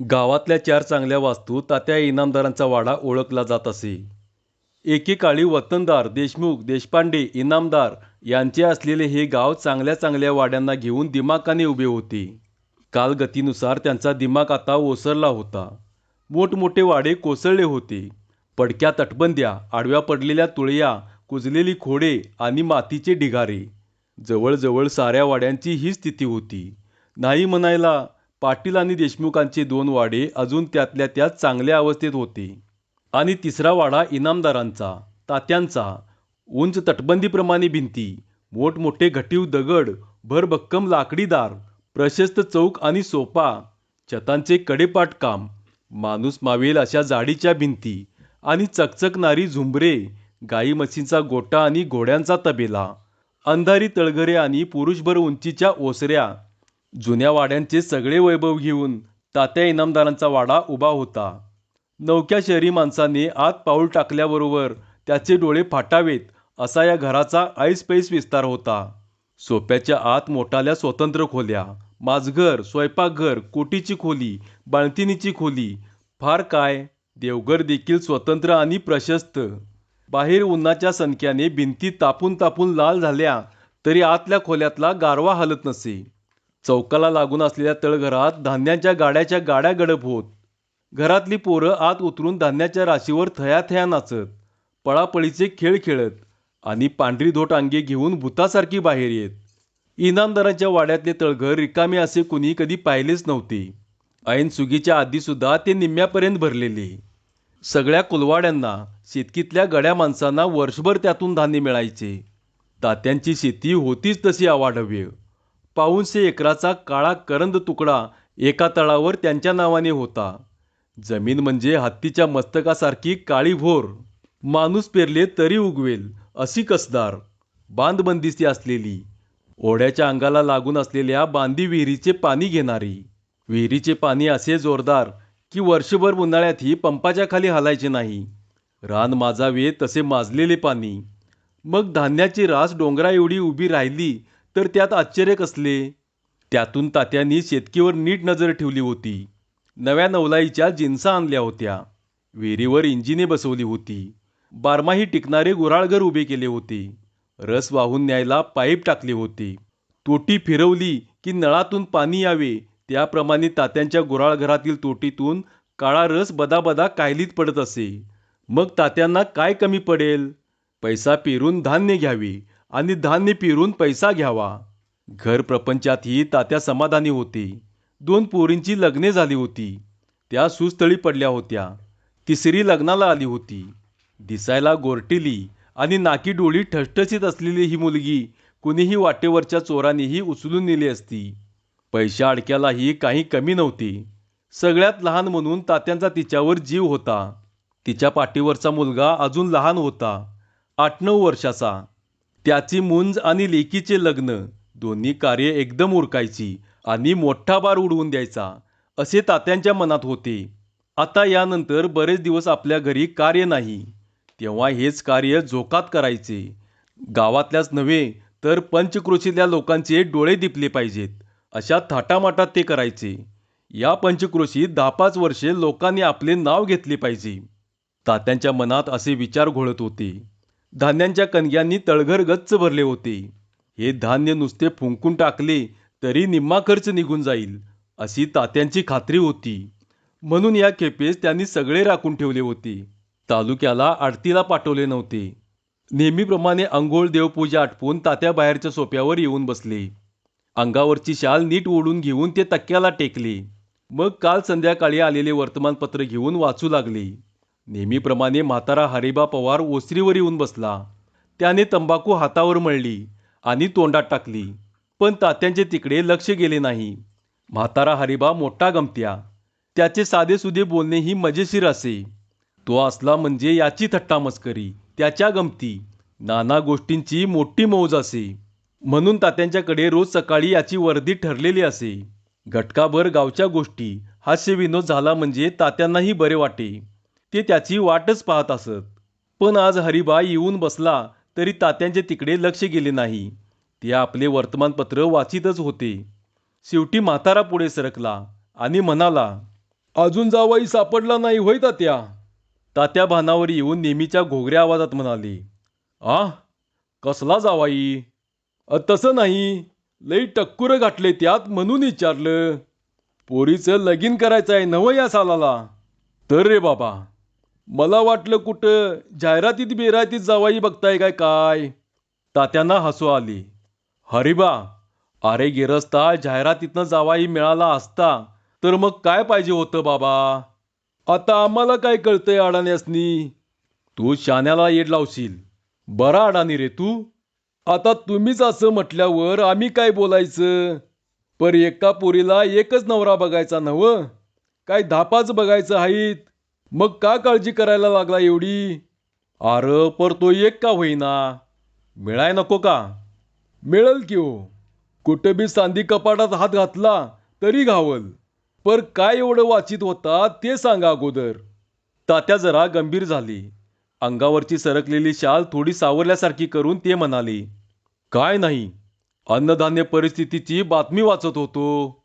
गावातल्या चार चांगल्या वास्तू तात्या इनामदारांचा वाडा ओळखला जात असे. एकेकाळी वतनदार देशमुख देशपांडे इनामदार यांचे असलेले हे गाव चांगल्या चांगल्या वाड्यांना घेऊन दिमाकाने उभे होते. कालगतीनुसार त्यांचा दिमाग आता ओसरला होता. मोठमोठे वाडे कोसळले होते. पडक्या तटबंद्या आडव्या पडलेल्या तुळया कुजलेली खोडे आणि मातीचे ढिगारे. जवळजवळ साऱ्या वाड्यांची ही स्थिती होती. नाही म्हणायला पाटील आणि देशमुखांचे दोन वाडे अजून त्यातल्या त्यात चांगल्या अवस्थेत होते. आणि तिसरा वाडा इनामदारांचा तात्यांचा. उंच तटबंदीप्रमाणे भिंती मोठमोठे घटीव दगड भरभक्कम लाकडीदार प्रशस्त चौक आणि सोपा छतांचे कडेपाटकाम माणूस मावेल अशा जाडीच्या भिंती आणि चकचकणारी झुंबरे गाई म्हशींचा गोटा आणि घोड्यांचा तबेला. अंधारी तळघरे आणि पुरुषभर उंचीच्या ओसऱ्या जुन्या वाड्यांचे सगळे वैभव घेऊन तात्या इनामदारांचा वाडा उभा होता. नवक्या शहरी माणसाने आत पाऊल टाकल्याबरोबर त्याचे डोळे फाटावेत असा या घराचा ऐसपैस विस्तार होता. सोप्याच्या आत मोठाल्या स्वतंत्र खोल्या माझघर स्वयंपाकघर कोटीची खोली बाळतिनीची खोली फार काय देवघर देखील स्वतंत्र आणि प्रशस्त. बाहेर उन्हाच्या संख्याने भिंती तापून तापून लाल झाल्या तरी आतल्या खोल्यातला गारवा हलत नसे. चौकाला लागून असलेल्या तळघरात धान्याच्या गाड्याच्या गाड्या गडप होत. घरातली पोरं आत उतरून धान्याच्या राशीवर थया थया नाचत पळापळीचे खेळ खेळत आणि पांढरी धोट अंगे घेऊन भूतासारखी बाहेर येत. इनामदाराच्या वाड्यातले तळघर रिकामे असे कुणी कधी पाहिलेच नव्हते. ऐन सुगीच्या आधीसुद्धा ते निम्म्यापर्यंत भरलेले. सगळ्या कुलवाड्यांना शेतकीतल्या गड्या माणसांना वर्षभर त्यातून धान्य मिळायचे. तात्यांची शेती होतीच तशी आवाढव्य पाऊणशे एकराचा काळा करंद तुकडा एका तळावर त्यांच्या नावाने होता. जमीन म्हणजे हत्तीच्या मस्तकासारखी काळी भोर. माणूस पेरले तरी उगवेल अशी कसदार. बांधबंदिस्ती असलेली. ओढ्याच्या अंगाला लागून असलेल्या बांदी विहिरीचे पाणी घेणारी. विहिरीचे पाणी असे जोरदार की वर्षभर उन्हाळ्यातही पंपाच्या खाली हलायचे नाही. रान माजावे तसे माजलेले पाणी. मग धान्याची रास डोंगरा एवढी उभी राहिली तर त्यात आश्चर्य कसले? त्यातून तात्यांनी शेतकीवर नीट नजर ठेवली होती. नव्या नवलाईच्या जिन्सा आणल्या होत्या. विहिरीवर इंजिने बसवली होती. बारमाही टिकणारे गुराळघर उभे केले होते. रस वाहून न्यायला पाईप टाकले होते. तोटी फिरवली की नळातून पाणी यावे त्याप्रमाणे तात्यांच्या गुराळघरातील तोटीतून काळा रस बदाबदा कायलीत पडत असे. मग तात्यांना काय कमी पडेल? पैसा पेरून धान्य घ्यावे आणि धान्य पेरून पैसा घ्यावा. घर प्रपंचातही तात्या समाधानी होते. दोन पोरींची लग्ने झाली होती. त्या सुस्थळी पडल्या होत्या. तिसरी लग्नाला आली होती. दिसायला गोरटिली आणि नाकी डोळी ठसठसीत असलेली ही मुलगी कुणीही वाटेवरच्या चोरांनीही उचलून नेली असती. पैशा अडक्यालाही काही कमी नव्हती. सगळ्यात लहान म्हणून तात्यांचा तिच्यावर जीव होता. तिच्या पाठीवरचा मुलगा अजून लहान होता. आठ नऊ वर्षाचा. त्याची मुंज आणि लेकीचे लग्न दोन्ही कार्य एकदम उरकायची आणि मोठा बार उडवून द्यायचा असे तात्यांच्या मनात होते. आता यानंतर बरेच दिवस आपल्या घरी कार्य नाही. तेव्हा हेच कार्य झोकात करायचे. गावातल्याच नव्हे तर पंचक्रोशीतल्या लोकांचे डोळे दिपले पाहिजेत अशा थाटामाटात ते करायचे. या पंचक्रोशीत दहा पाच वर्षे लोकांनी आपले नाव घेतले पाहिजे. तात्यांच्या मनात असे विचार घोळत होते. धान्यांच्या कणग्यांनी तळघर गच्च भरले होते. हे धान्य नुसते फुंकून टाकले तरी निम्मा खर्च निघून जाईल अशी तात्यांची खात्री होती. म्हणून या खेपेस त्यांनी सगळे राखून ठेवले होते. तालुक्याला आडतीला पाठवले नव्हते. नेहमीप्रमाणे अंघोळ देवपूजा आटपून तात्या बाहेरच्या सोप्यावर येऊन बसले. अंगावरची शाल नीट ओढून घेऊन ते तक्क्याला टेकले. मग काल संध्याकाळी आलेले वर्तमानपत्र घेऊन वाचू लागले. नेहमीप्रमाणे म्हातारा हरिबा पवार ओसरीवर येऊन बसला. त्याने तंबाखू हातावर मळली आणि तोंडात टाकली. पण तात्यांचे तिकडे लक्ष गेले नाही. म्हातारा हरिबा मोठा गमत्या. त्याचे साधेसुधे बोलणेही मजेशीर असे. तो असला म्हणजे याची थट्टा मस्करी त्याच्या गमती नाना गोष्टींची मोठी मौज असे. म्हणून तात्यांच्याकडे रोज सकाळी याची वर्दी ठरलेली असे. घटकाभर गावच्या गोष्टी हास्यविनोद झाला म्हणजे तात्यांनाही बरे वाटे. ते त्याची वाटच पाहत असत. पण आज हरिबा येऊन बसला तरी तात्यांचे तिकडे लक्ष गेले नाही. ते आपले वर्तमानपत्र वाचितच होते. शेवटी म्हातारा पुढे सरकला आणि म्हणाला अजून जावाई सापडला नाही होय तात्या? तात्या भानावर येऊन नेहमीच्या घोगऱ्या आवाजात म्हणाली आ कसला जावाई? "अ, तसं नाही. लई टक्कुर घातले त्यात म्हणून विचारलं. पोरीचं लगीन करायचं आहे नवं या सालाला. तर रे बाबा मला वाटलं कुठं जाहिरातीत बिरातीत जावाई बघताय काय काय. तात्यांना हसू आली. हरिबा अरे गिरस्ता जाहिरातीतनं जावाई मिळाला असता तर मग काय पाहिजे होतं बाबा? आता आम्हाला काय कळतंय अडाण्यासनी? तू शाण्याला येड लावशील. बरा अडाणी रे तू. आता तुम्हीच असं म्हटल्यावर आम्ही काय बोलायचं? पर एका पोरीला एकच नवरा बघायचा नव काय धापाच बघायचं आहेत मग का काळजी करायला लागला एवढी? अरे पर तो एक का होईना? मिळाय नको का? मिळल की हो. कुठं बी सांदी कपाटात हात घातला तरी घावल. पर काय एवढं वाचित होता ते सांगा अगोदर. तात्या जरा गंभीर झाली. अंगावरची सरकलेली शाल थोडी सावरल्यासारखी करून ते म्हणाले काय नाही. अन्नधान्य परिस्थितीची बातमी वाचत होतो.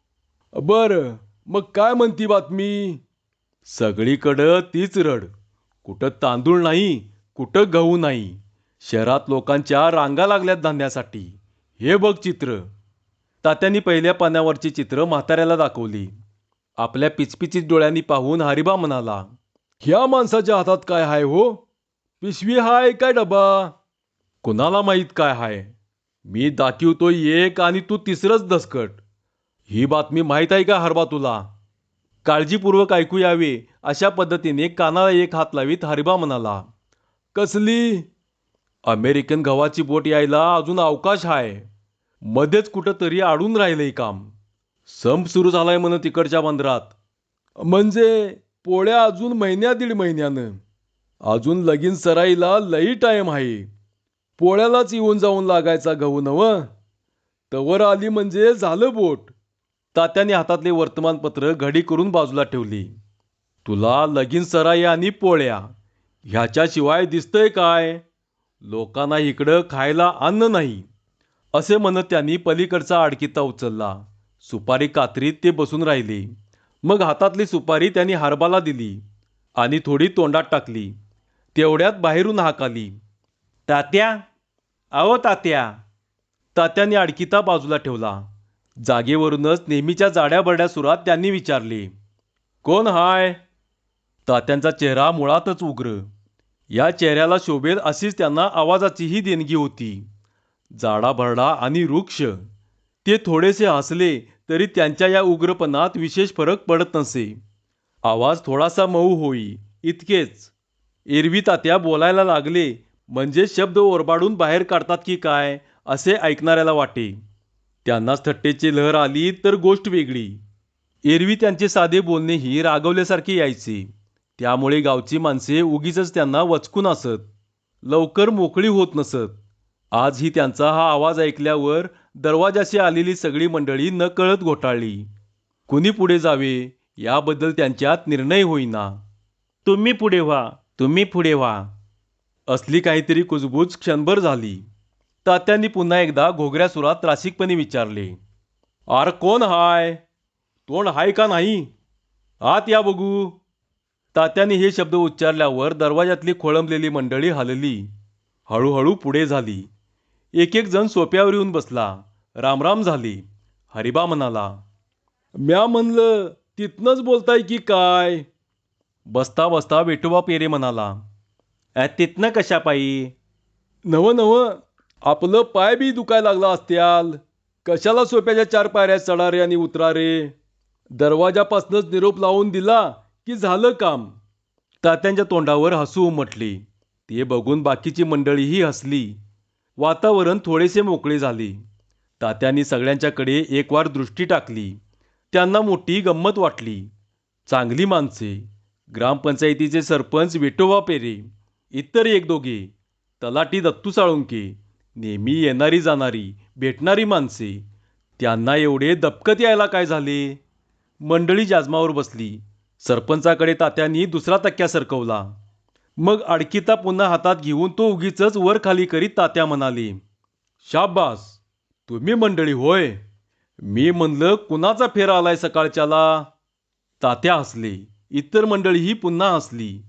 बर. मग काय म्हणती बातमी? सगळीकडं तीच रड. कुठं तांदूळ नाही कुठं गहू नाही. शहरात लोकांच्या रांगा लागल्यात धान्यासाठी. हे बघ चित्र. तात्यांनी पहिल्या पाण्यावरची चित्र म्हाताऱ्याला दाखवली. आपल्या पिचपिचीत डोळ्यांनी पाहून हरिबा म्हणाला ह्या माणसाच्या हातात काय हाय हो? पिशवी हाय काय डबा? कुणाला माहीत काय हाय? मी दाखवतो एक आणि तू तिसरंच दसकट. ही बातमी माहीत आहे का हरबा तुला? काळजीपूर्वक ऐकू यावे अशा पद्धतीने कानाला एक हात लावीत हरिबा म्हणाला कसली? अमेरिकन गव्हाची बोट यायला अजून अवकाश आहे मध्येच कुठंतरी अडून राहिलंय काम. संप सुरू झालाय म्हण तिकडच्या बंदरात. म्हणजे पोळ्या अजून महिन्या दीड महिन्यानं. अजून लगीन सराईला लई टाइम आहे पोळ्यालाच येऊन जाऊन लागायचा गहू नव तवर आली म्हणजे झालं बोट. तात्याने हातातले वर्तमानपत्र घडी करून बाजूला ठेवली. तुला लगीन सराई आणि पोळ्या ह्याच्याशिवाय दिसतंय काय? लोकांना इकडं खायला अन्न नाही. असे म्हणत त्यांनी पलीकडचा आडकिता उचलला. सुपारी कात्रीत ते बसून राहिले. मग हातातली सुपारी त्यांनी हारबाला दिली आणि थोडी तोंडात टाकली. तेवढ्यात बाहेरून हाक आली. तात्या अहो तात्या. तात्याने आडकिता बाजूला ठेवला. जागेवरूनच नेहमीच्या जाड्याबरड्या सुरात त्यांनी विचारले कोण हाय? तात्यांचा चेहरा मुळातच उग्र. या चेहऱ्याला शोभेल अशीच त्यांना आवाजाचीही देणगी होती. जाडाभरडा आणि वृक्ष ते थोडेसे हसले तरी त्यांच्या या उग्रपणात विशेष फरक पडत नसे. आवाज थोडासा मऊ होई इतकेच. एरवी तात्या बोलायला लागले म्हणजे शब्द ओरबाडून बाहेर काढतात की काय असे ऐकणाऱ्याला वाटे. त्यांनाच थट्टेची लहर आली तर गोष्ट वेगळी. एरवी त्यांचे साधे बोलणेही रागवल्यासारखे यायचे. त्यामुळे गावची माणसे उगीच त्यांना वचकून असत. लवकर मोकळी होत नसत. आजही त्यांचा हा आवाज ऐकल्यावर दरवाजाशी आलेली सगळी मंडळी नकळत घोटाळली. कुणी पुढे जावे याबद्दल त्यांच्यात निर्णय होईना. तुम्ही पुढे व्हा तुम्ही पुढे व्हा. असली काहीतरी कुजबूज क्षणभर झाली. तात्यांनी पुन्हा एकदा घोगऱ्या सुरात त्रासिकपणे विचारले आर कोण हाय? तोंड हाय का नाही? आत या बघू. तात्यांनी हे शब्द उच्चारल्यावर दरवाजातली खोळंबलेली मंडळी हलली हळूहळू पुढे झाली. एक एक जण सोप्यावर येऊन बसला रामराम झाली. हरिबा म्हणाला म्या म्हणलं तिथनंच बोलताय की काय? बसता बसता वेटोबा पेरे म्हणाला "अ, तिथनं कशा पायी नवं नवं. आपलं पाय बी दुखायला लागला असत्याल. कशाला सोप्याच्या चार पायऱ्या चढा रे आणि उतरा रे निरोप लावून दिला की झालं काम? तात्यांच्या तोंडावर हसू उमटली. ते बघून बाकीची मंडळीही हसली. वातावरण थोडेसे मोकळे झाले. तात्यांनी सगळ्यांच्याकडे एकवार दृष्टी टाकली. त्यांना मोठी गंमत वाटली. चांगली माणसे ग्रामपंचायतीचे सरपंच विठोबा पेरे इतर एक दोघे तलाटी दत्तू साळुंके नेहमी येणारी जाणारी भेटणारी माणसे त्यांना एवढे दपकत यायला काय झाले? मंडळी जाजमावर बसली. सरपंचाकडे तात्यांनी दुसरा तक्क्या सरकवला. मग अडकिता पुन्हा हातात घेऊन तो उगीच वर खाली करीत तात्या म्हणाले शाबास तुम्ही मंडळी होय. मी म्हणलं कुणाचा फेरा आलाय सकाळच्याला? तात्या हसले. इतर मंडळीही पुन्हा हसली.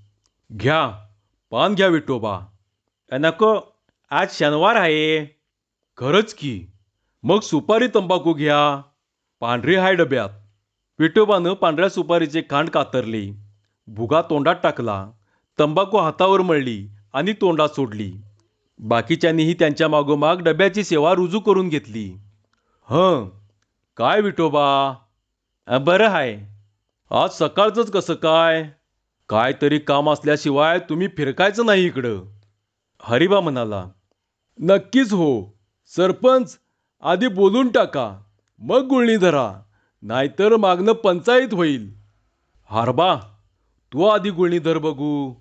घ्या पान घ्या विठोबा. "अ, नको आज शनिवार आहे. खरंच की. मग सुपारी तंबाखू घ्या. पांढरी हाय डब्यात. विठोबानं पांढऱ्या सुपारीचे खांड कातरले. भुगा तोंडात टाकला. तंबाखू हातावर मळली आणि तोंडात सोडली. बाकीच्यांनीही त्यांच्या मागोमाग डब्याची सेवा रुजू करून घेतली. हं. काय विठोबा? बरं हाय. आज सकाळचंच कसं काय? काय तरी काम असल्याशिवाय तुम्ही फिरकायचं नाही इकडं. हरिबा म्हणाला. नक्कीच हो. सरपंच आधी बोलून टाका. मग गुळणी धरा. नाहीतर मागणं पंचायत होईल. हारबा तू आधी गुळणी धर बघू.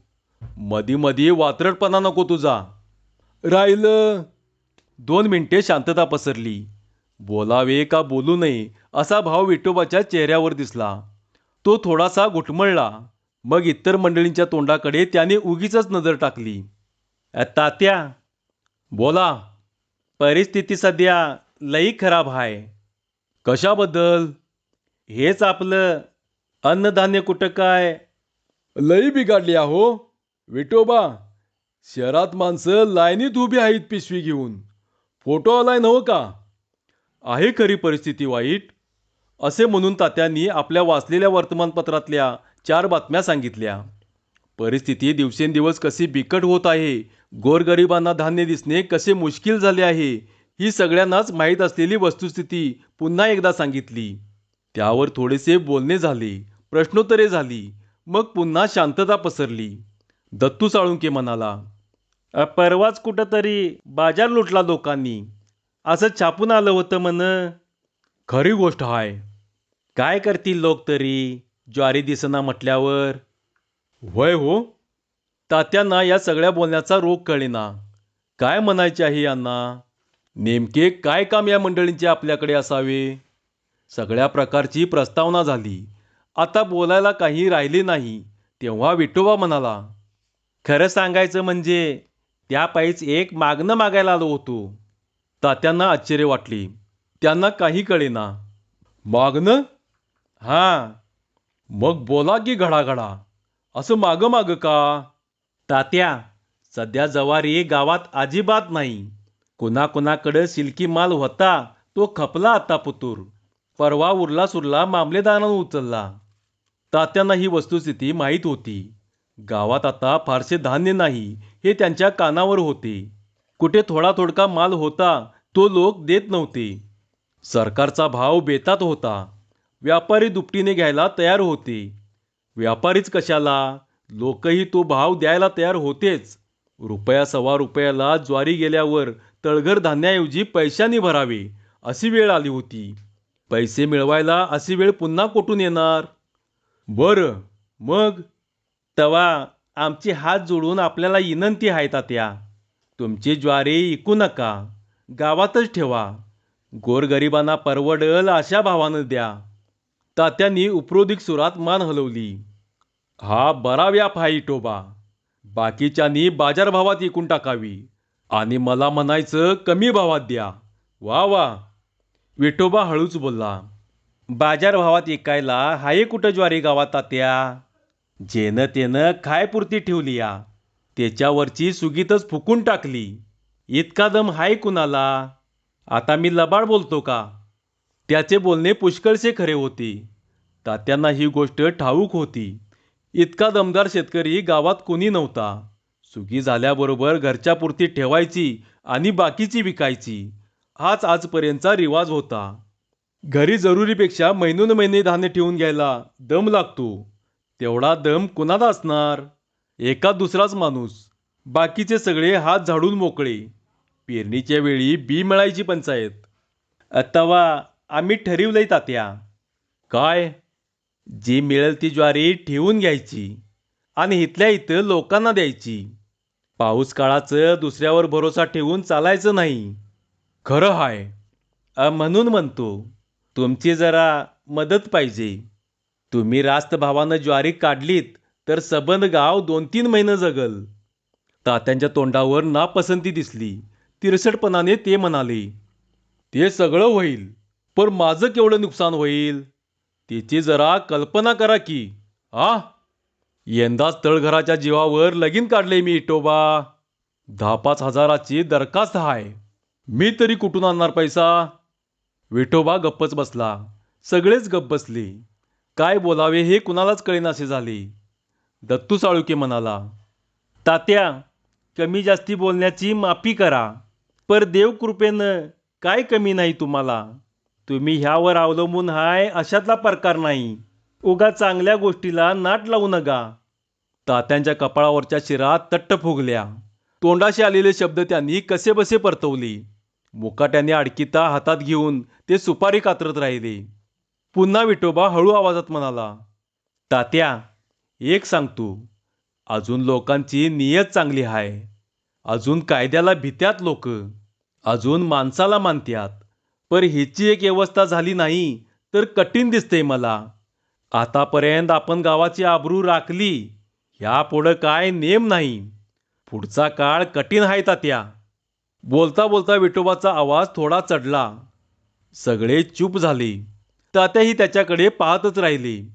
मधी मधी वात्रटपणा नको तुझा. राहिलं. दोन मिनिटे शांतता पसरली. बोलावे का बोलू नये असा भाव विठोबाच्या चेहऱ्यावर दिसला. तो थोडासा घुटमळला. मग इतर मंडळींच्या तोंडाकडे त्याने उगीच नजर टाकली. तात्या बोला परिस्थिती सध्या लई खराब आहे. कशाबद्दल? हेच आपलं अन्नधान्य कुठं काय? लई बिघाडली आहो विटोबा शहरात माणसं लाईनीत उभी आहेत पिशवी घेऊन. फोटो आलाय नव का? आहे खरी परिस्थिती वाईट. असे म्हणून तात्यांनी आपल्या वाचलेल्या वर्तमानपत्रातल्या चार बातम्या सांगितल्या. परिस्थिती दिवसेंदिवस कशी बिकट होत आहे गोरगरिबांना धान्य दिसणे कसे मुश्किल झाले आहे ही सगळ्यांनाच माहीत असलेली वस्तुस्थिती पुन्हा एकदा सांगितली. त्यावर थोडेसे बोलणे झाले प्रश्नोत्तरे झाली मग पुन्हा शांतता पसरली. दत्तू साळुंके म्हणाला परवाच कुठंतरी बाजार लुटला लोकांनी. असं छापून आलं होतं म्हण. खरी गोष्ट आहे काय करतील लोक तरी ज्वारी दिसना म्हटल्यावर? वय हो तात्यांना या सगळ्या बोलण्याचा रोग कळेना. काय म्हणायचे आहे यांना? नेमके काय काम या मंडळींचे आपल्याकडे असावे? सगळ्या प्रकारची प्रस्तावना झाली. आता बोलायला काही राहिले नाही. तेव्हा विठोबा म्हणाला खरं सांगायचं म्हणजे त्यापायीच एक मागणं मागायला आलो होतो. तात्यांना आश्चर्य वाटले. त्यांना काही कळेना. मागणं? हां. मग बोला की घडाघडा. असं मागं मागं का? तात्या सध्या जवारी गावात अजिबात नाही. कुणाकुणाकडे सिल्की माल होता तो खपला आता पुतूर. परवा उरला सुरला मामलेदारानं उचलला. तात्यांना ही वस्तुस्थिती माहीत होती. गावात आता फारसे धान्य नाही हे त्यांच्या कानावर होते. कुठे थोडा थोडका माल होता तो लोक देत नव्हते. सरकारचा भाव बेतात होता. व्यापारी दुपटीने घ्यायला तयार होते. व्यापारीच कशाला? लोकही तो भाव द्यायला तयार होतेच. रुपया सव्वा रुपयाला ज्वारी गेल्यावर तळघर धान्याऐवजी पैशाने भरावे अशी वेळ आली होती. पैसे मिळवायला अशी वेळ पुन्हा कुठून येणार? बरं मग? तवा आमची हात जोडून आपल्याला विनंती आहे तात्या. तुमची ज्वारी इकू नका गावातच ठेवा. गोरगरिबांना परवडल अशा भावानं द्या. तात्यांनी उपरोधिक सुरात मान हलवली. हा बरा व्याप आहे इटोबा बाकीच्यांनी बाजारभावात विकून टाकावी. आणि मला म्हणायचं कमी भावात द्या. वा वा. विठोबा हळूच बोलला. बाजारभावात विकायला हाय कुठं ज्वारी गावात तात्या? जेनं तेनं खायपुरती ठेवली या त्याच्यावरची सुगीतच फुकून टाकली. इतका दम हाय कुणाला? आता मी लबाड बोलतो का? त्याचे बोलणे पुष्कळसे खरे होते. तात्यांना ही गोष्ट ठाऊक होती. इतका दमदार शेतकरी गावात कोणी नव्हता. सुगी झाल्याबरोबर घरच्या पुरती ठेवायची आणि बाकीची विकायची. हाच आजपर्यंतचा रिवाज होता. घरी जरुरीपेक्षा महिनोन महिने धान्य ठेवून घ्यायला दम लागतो. तेवढा दम कुणाला असणार? एका दुसराच माणूस. बाकीचे सगळे हात झाडून मोकळे. पेरणीच्या वेळी बी मिळायची पंचायत. तवा आम्ही ठरवलंय तात्या. काय? जी मिळेल ती ज्वारी ठेवून घ्यायची आणि इथल्या इथं लोकांना द्यायची. पाऊस काळाचं दुसऱ्यावर भरोसा ठेवून चालायचं नाही. खरं हाय म्हणून म्हणतो तुमची जरा मदत पाहिजे. तुम्ही रास्त भावानं ज्वारी काढलीत तर सबंध गाव दोन तीन महिने जगल. तात्यांच्या तोंडावर नापसंती दिसली. तिरसटपणाने ते म्हणाले ते सगळं होईल पण माझं केवढं नुकसान होईल? तिची जरा कल्पना करा की. आ? यंदाच तळघराच्या जीवावर लगीन काढले मी इटोबा. दहा पाच हजाराची दरखास्त आहे मी तरी कुठून आणणार पैसा? विठोबा गप्पच बसला. सगळेच गप्प बसले. काय बोलावे हे कुणालाच कळेनासे झाले. दत्तू साळुके म्हणाला तात्या कमी जास्ती बोलण्याची माफी करा. पर देवकृपेनं काय कमी नाही तुम्हाला? तुम्ही ह्यावर अवलंबून हाय अशातला प्रकार नाही. उगा चांगल्या गोष्टीला नाट लावू नका. तात्यांच्या कपाळावरच्या शिरा तट्ट फुगल्या. तोंडाशी आलेले शब्द त्यांनी कसेबसे परतवले. मुकाट्याने अडकिता हातात घेऊन ते सुपारी कातरत राहिले. पुन्हा विठोबा हळू आवाजात म्हणाला तात्या एक सांगतो अजून लोकांची नियत चांगली आहे अजून कायद्याला भित्यात लोक. अजून माणसाला मानत्यात. पर ह्याची एक व्यवस्था झाली नाही तर कठीण दिसते मला. आतापर्यंत आपण गावाची आबरू राखली ह्या पुढं काय नेम नाही. पुढचा काळ कठीण आहे तात्या. बोलता बोलता विठोबाचा आवाज थोडा चढला. सगळे चूप झाले. तात्याही त्याच्याकडे पाहतच राहिले.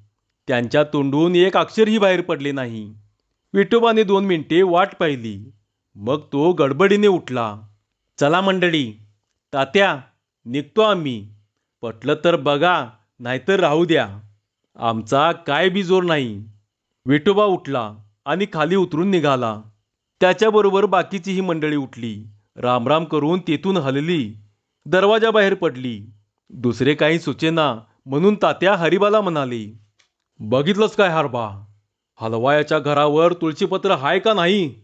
त्यांच्या तोंडून एक अक्षरही बाहेर पडले नाही. विठोबाने दोन मिनिटे वाट पाहिली. मग तो गडबडीने उठला. चला मंडळी तात्या निघतो आम्ही. पटलं तर बघा नाहीतर राहू द्या. आमचा काय बी जोर नाही. विठोबा उठला आणि खाली उतरून निघाला. त्याच्याबरोबर बाकीची ही मंडळी उठली. रामराम करून तेथून हलली. दरवाजाबाहेर पडली. दुसरे काही सुचेना म्हणून तात्या हरिबाला म्हणाली बघितलंच काय हरबा? हलवायाच्या घरावर तुळशीपत्र हाय का नाही?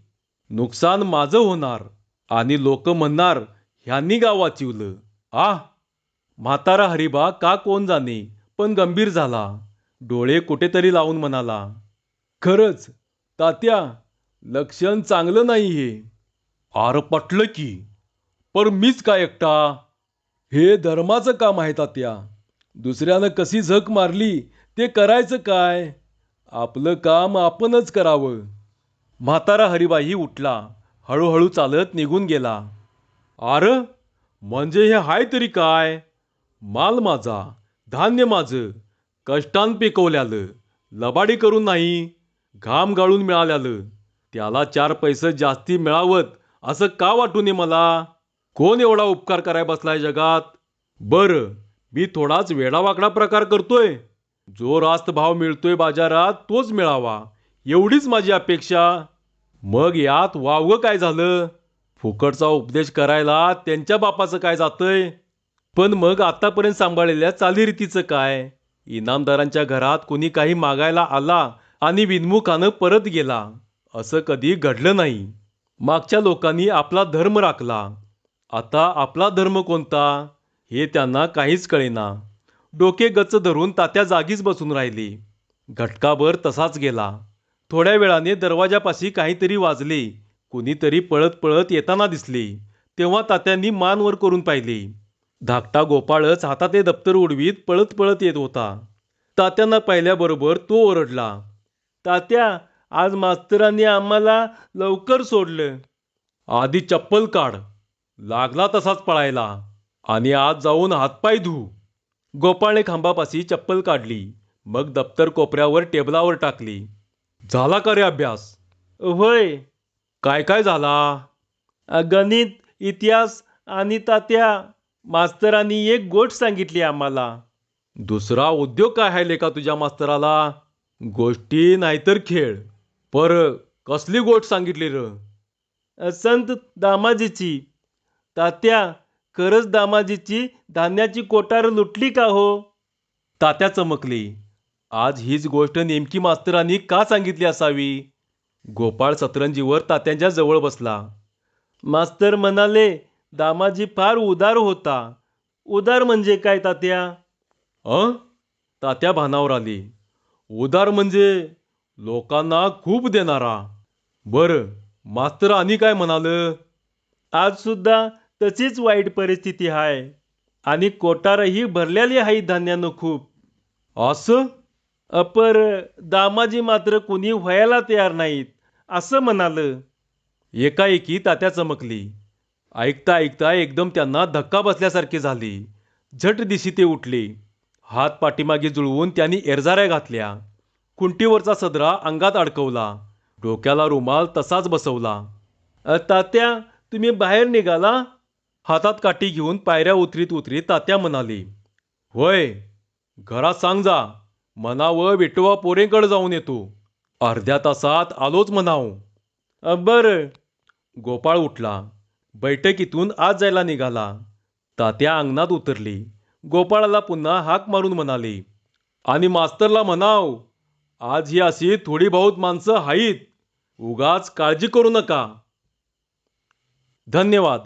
नुकसान माझं होणार आणि लोक म्हणणार ह्यांनी गावात चिवलं. आ म्हातारा हरिबा का कोण जाणे? पण गंभीर झाला. डोळे कुठेतरी लावून म्हणाला खरंच तात्या लक्षण चांगलं नाही हे. आर पटलं की. पर मीच काय एकटा? हे धर्माचं काम आहे तात्या. दुसऱ्यानं कशी झक मारली ते करायचं काय? आपलं काम आपणच करावं. म्हातारा हरिबाई उठला. हळूहळू चालत निघून गेला. आर म्हणजे हे हाय तरी काय? माल माझा धान्य माझं कष्टान पिकवल्यालं लबाडी करून नाही घाम गाळून मिळाल्यालं त्याला चार पैसे जास्ती मिळावत असं का वाटू नये मला? कोण एवढा उपकार कराय बसलाय जगात? बरं मी थोडाच वेडावाकडा प्रकार करतोय. जो रास्त भाव मिळतोय बाजारात तोच मिळावा एवढीच माझी अपेक्षा. मग यात वावगं काय झालं? फुकटचा उपदेश करायला त्यांच्या बापाचं काय जातंय? पण मग आतापर्यंत सांभाळलेल्या चालीरीतीचं काय? इनामदारांच्या घरात कोणी काही मागायला आला आणि विनमुखानं परत गेला. असं कधी घडलं नाही. मागच्या लोकांनी आपला धर्म राखला. आता आपला धर्म कोणता? हे त्यांना काहीच कळेना. डोके गच्च धरून तात्या जागीच बसून राहिली. घटकाभर तसाच गेला. थोड्या वेळाने दरवाजापाशी काहीतरी वाजले. कुणीतरी पळत पळत येताना दिसली. तेव्हा तात्यांनी मान वर करून पाहिली. धाकटा गोपाळच हाताते दप्तर उडवीत पळत पळत येत होता. तात्यांना पाहिल्याबरोबर तो ओरडला तात्या आज मास्तरांनी आम्हाला लवकर सोडलं. आधी चप्पल काढ. लागला तसाच पळायला. आणि आज जाऊन हातपाय धू. गोपाळने खांबापाशी चप्पल काढली. मग दप्तर कोपऱ्यावर टेबलावर टाकली. झाला का रे अभ्यास? होय. काय काय झाला गणित इतिहास आणि तात्या. मास्तरांनी एक गोष्ट सांगितली आम्हाला. दुसरा उद्योग काय आहे लेका तुझ्या मास्तराला? गोष्टी नाहीतर खेळ. पर कसली गोष्ट सांगितली र? संत दामाजीची. तात्या खरंच दामाजीची धान्याची कोटार लुटली का हो? तात्या चमकली. आज हीच गोष्ट नेमकी मास्तरांनी का सांगितली असावी? गोपाळ सतरंजीवर तात्यांच्या जवळ बसला. मास्तर म्हणाले दामाजी फार उदार होता. उदार म्हणजे काय तात्या? अ? तात्या भानावर आली. उदार म्हणजे लोकांना खूप देणारा. बरं मास्तर आणि काय म्हणाल? आज सुद्धा तशीच वाईट परिस्थिती आहे आणि कोटारही भरलेली आहे धान्यानं खूप. असं? अपर दामाजी मात्र कुणी व्हायला तयार नाहीत असं म्हणालं. एकाएकी तात्या चमकली. ऐकता ऐकता एकदम त्यांना धक्का बसल्यासारखी झाली. झट दिशी ते उठले. हात पाठीमागे जुळवून त्यांनी एरझाऱ्या घातल्या. कुंटीवरचा सदरा अंगात अडकवला. डोक्याला रुमाल तसाच बसवला. "अ, तात्या तुम्ही बाहेर निघाला? हातात काठी घेऊन पायऱ्या उतरीत उतरीत तात्या म्हणाली. होय घरात सांग जा. म्हणावं विठोबा पोरेंकडे जाऊन येतो. अर्ध्या तासात आलोच म्हणाव. बरं. गोपाळ उठला. बैठकीतून आज जायला निघाला. तात्या अंगणात उतरली. गोपाळाला पुन्हा हाक मारून म्हणाली आणि मास्तरला म्हणाव आज ही अशी थोडी बहुत माणसं आहेत उगाच काळजी करू नका. धन्यवाद.